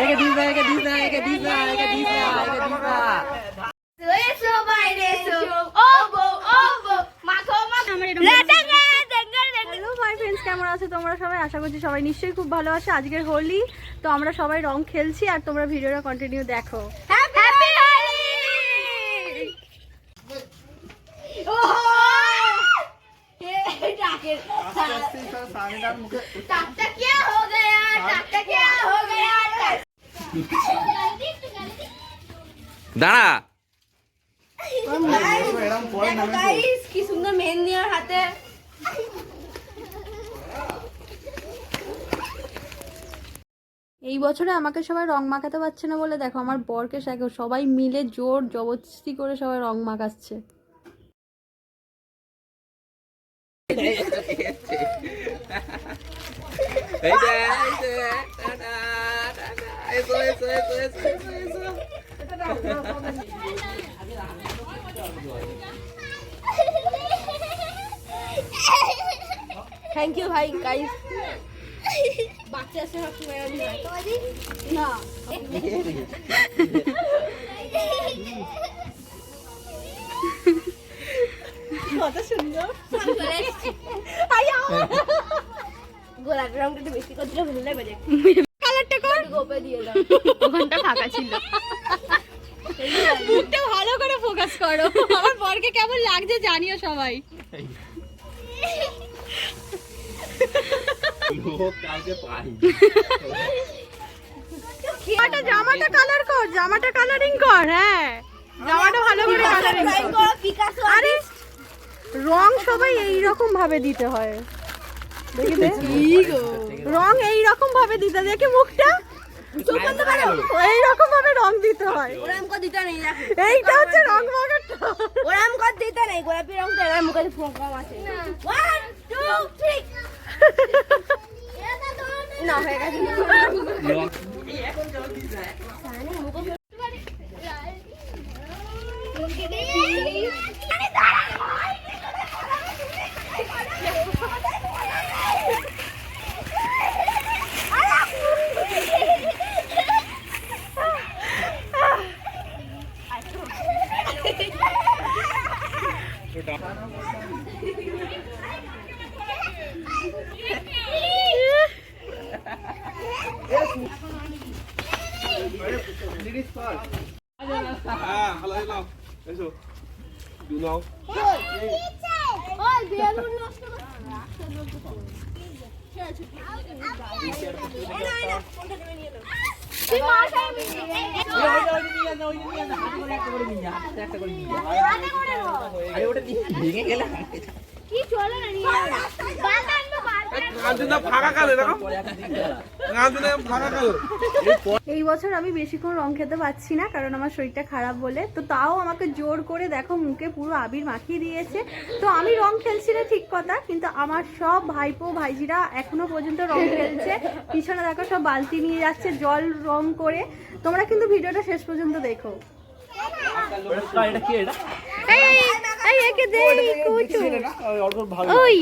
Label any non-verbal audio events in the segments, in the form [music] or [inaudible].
একে দিস না একে দিস না একে দিস না একে দিস না একে দিস না এসো বাইরে এসো ও বউ ও বউ মাখো মাখো হ্যালো মাই ফ্রেন্ডস কেমন আছো তোমরা সবাই? আশা করছি সবাই নিশ্চয়ই খুব ভালো আছো। আজকের হোলি তো আমরা সবাই রং খেলছি আর তোমরা ভিডিওটা কন্টিনিউ দেখো। হ্যাপি দাঁড়া কি সুন্দর মেহেন্দি আর হাতে এই বছরে আমাকে সবাই রং মাখাতে পারছে না বলে দেখো আমার বরকে সাথে সবাই মিলে জোর জবরদস্তি করে সবাই রং মাখাচ্ছে এই থ্যাংক ইউ ভাই গাইস বাচ্চা আছে সব সময় আমি না। কত সুন্দর গোলাপি রংটা একটু বেশি করে ভালো লাগবে কালারটা কর। গোপে দিয়ে দাও ওখানটা ফাঁকা ছিল। করে ফোকাস করো। আমার বরকে কেমন লাগছে জানিও সবাই। জামাটা জামাটা কালার কর জামাটা কালারিং কর হ্যাঁ। জামাটা ভালো করে কালারিং কর। আরে রং সবাই এই রকম ভাবে দিতে হয়। রং এই রকম ভাবে দিতে দেখি মুখটা এই রকম ভাবে রং দিতে হয়। ওরাম কো দিতে নেই এইটা হচ্ছে রং মাখাটা। ওরাম কো দিতে নেই। গোলাপি রংটা এরাম কো ফোন কম আছে। 1 2 3 এসো। দু নাও। ভেঙে গেলে কি চলে না নিয়ে বাঁধানো গাঁজুনা ফাঁকা কালো দেখো গাঁজুনা ফাঁকা কালো এই বছর আমি বেশিক্ষণ রং খেতে পারছি না কারণ আমার শরীরটা খারাপ বলে তো তাও আমাকে জোর করে দেখো মুখে পুরো আবির মাখিয়ে দিয়েছে তো আমি রং খেলছি না ঠিক কথা কিন্তু আমার সব ভাইপো ভাইজিরা এখনও পর্যন্ত রং খেলছে পিছনে দেখো সব বালতি নিয়ে যাচ্ছে জল রং করে তোমরা কিন্তু ভিডিওটা শেষ পর্যন্ত দেখো এটা কি এটা এই একে কুচু ওই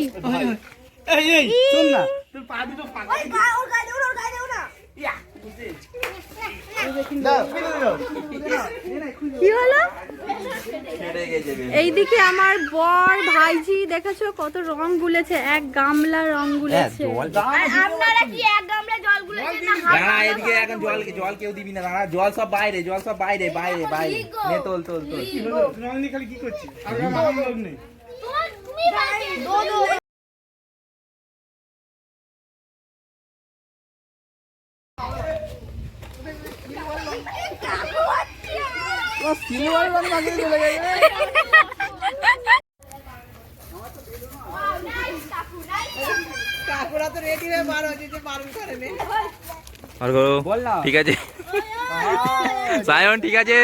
এই এই শোন না। তোর পা দুটো ফাঁকা। ওর গায়ে ওর গায়ে দেও না। কি হলো? এইদিকে আমার বর ভাইজি দেখেছ কত রং গুলেছে এক গামলা রং হ্যাঁ গুলেছে জল আপনারা কি এক গামলা জল না দাঁড়া এদিকে এখন জল জল কেউ দিবি না দাঁড়া জল সব বাইরে জল সব বাইরে বাইরে বাইরে। নে তোল তোল তোল। খালি কি করছিস? আর আমার লোক নেই তুমি ভাই দো দো সিলভার রং মাঝে চলে গেছে আর করো ঠিক আছে সায়ন ঠিক আছে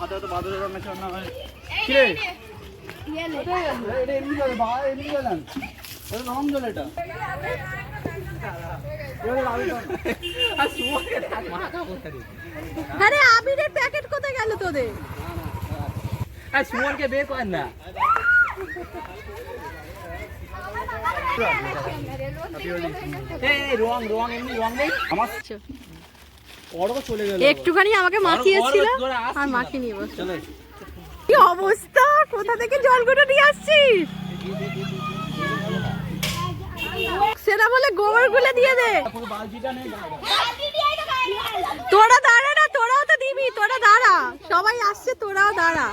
হাতে জল এটা। আরে আবিরের প্যাকেট কোথায় গেল তোদের? আর সুমনকে বের কর না। এই রং রং এমনি রং নেই? আমার অর্ক চলে গেল। একটুখানি আমাকে মাখিয়েছিল আর। মাখিয়ে নিয়ে বসে। কি অবস্থা? কোথা থেকে জলগুলো নিয়ে আসছিস? সেটা বলে গোবর গুলে দিয়ে দে। তোরা দাঁড়া না, তোরাও তো দিবি, তোরা দাঁড়া। সবাই আসছে, তোরাও দাঁড়া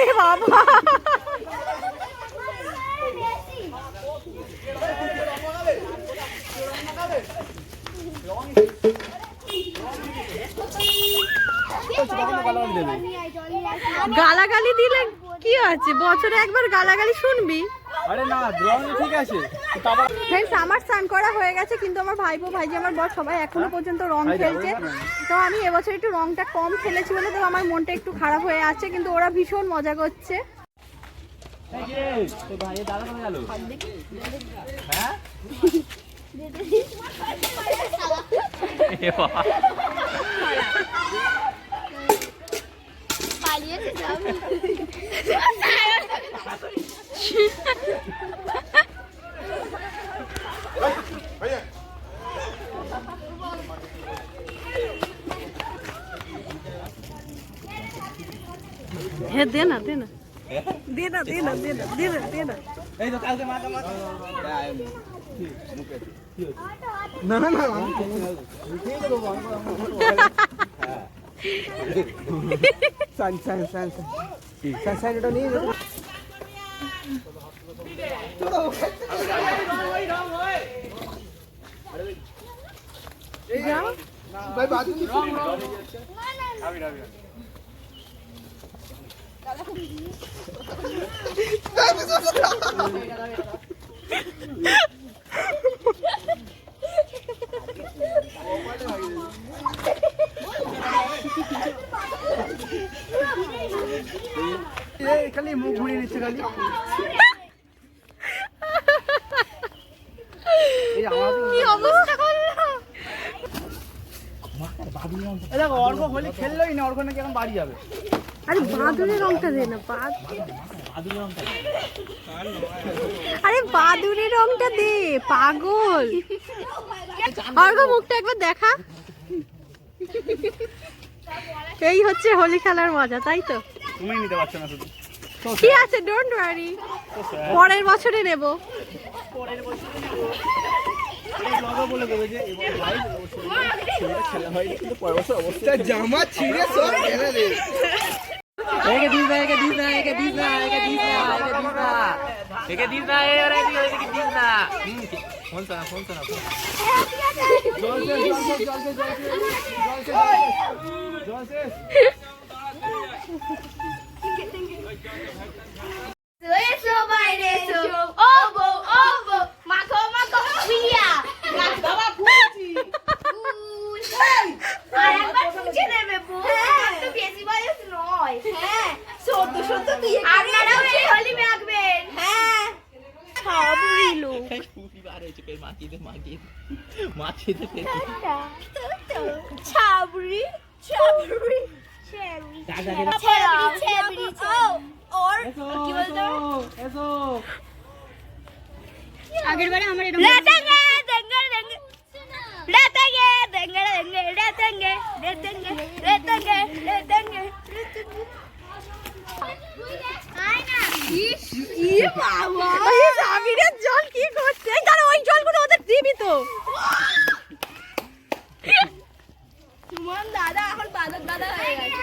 এ বাবা গালাগালি দিলে কি আছে? বছরে একবার গালাগালি শুনবি? আরে না রং ঠিক আছে। ফ্রেন্ডস আমার স্নান করা হয়ে গেছে কিন্তু আমার ভাইপো ভাইজি আমার বর সবাই এখনও পর্যন্ত রং খেলছে। তো আমি এবছর একটু রংটা কম খেলেছি বলে তো আমার মনটা একটু খারাপ হয়ে আছে কিন্তু ওরা ভীষণ মজা করছে। হ্যাঁ [laughs] পালিয়েছে সব হ্যাঁ দে না দে না। দে না দে না দে না দে না দে না। এই তো কালকে মাথা মাথা। যাও এই খালি মুখ ঘুরিয়ে নিচ্ছে খালি এই আমার কি অবস্থা করল এই দেখো অর্ঘ হোলি খেললোই না অর্ঘ নাকি এখন বাড়ি যাবে। আরে বাদুরের রংটা দে না আরে বাদুরের রংটা দে পাগল। অর্ঘ মুখটা একবার দেখা। এই হচ্ছে হোলি খেলার মজা তাই তো? তুমি নিতে পারছ না শুধু। ঠিক আছে? ডোন্ট ওয়ারি পরের বছরে নেব। পরের বছর অবশ্যই জামা ছিঁড়ে সব ফেলে দে একে দিস না একে দিস না একে দিস না একে দিস না একে দিস না। একে দিস না এ আরে এদিকে এদিকে দিস না। হুম, ফোন শোনা ফোন শোনা ফোন এসো বাইরে এসো ও বউ ও বউ মাখো মাখো বিয়া বাবা ফুলছি আর একবার ফুলছে নেবে বউ আমার তো বেশি বয়স নয় হ্যাঁ সত্য সত্য তুই আপনারাও এই হোলি মাখবেন হ্যাঁ সব রিলু ছাবড়ি ছাবড়ি ছেবড়ি ছেবড়ি ওর কি বলতো আগের বারে আমার এরকম রেতেঙ্গে দেঙ্গে দেঙ্গে রেতেঙ্গে দেঙ্গে দেঙ্গে রেতেঙ্গে রেতেঙ্গে রেতেঙ্গে রেতেঙ্গে রেতেঙ্গে ইস ই বাবা। এই সাবিরের জল কি করছে এই দাঁড়া ওই জলগুলো ওদের দিবি তো। সুমন দাদা এখন বাদক দাদা হয়ে গেছে।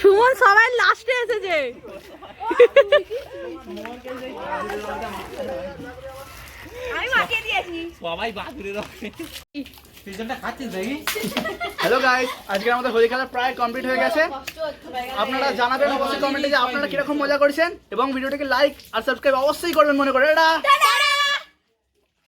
সুমন সবাই লাস্টে এসেছে। আমি মাকে দিয়েছি। সবাই বাদুরে হ্যালো গাইস আজকে আমাদের হোলি খেলা প্রায় কমপ্লিট হয়ে গেছে। আপনারা জানাবেন অবশ্যই কমেন্টে যে আপনারা কীরকম মজা করেছেন এবং ভিডিওটাকে লাইক আর সাবস্ক্রাইব অবশ্যই করবেন মনে করে। এটা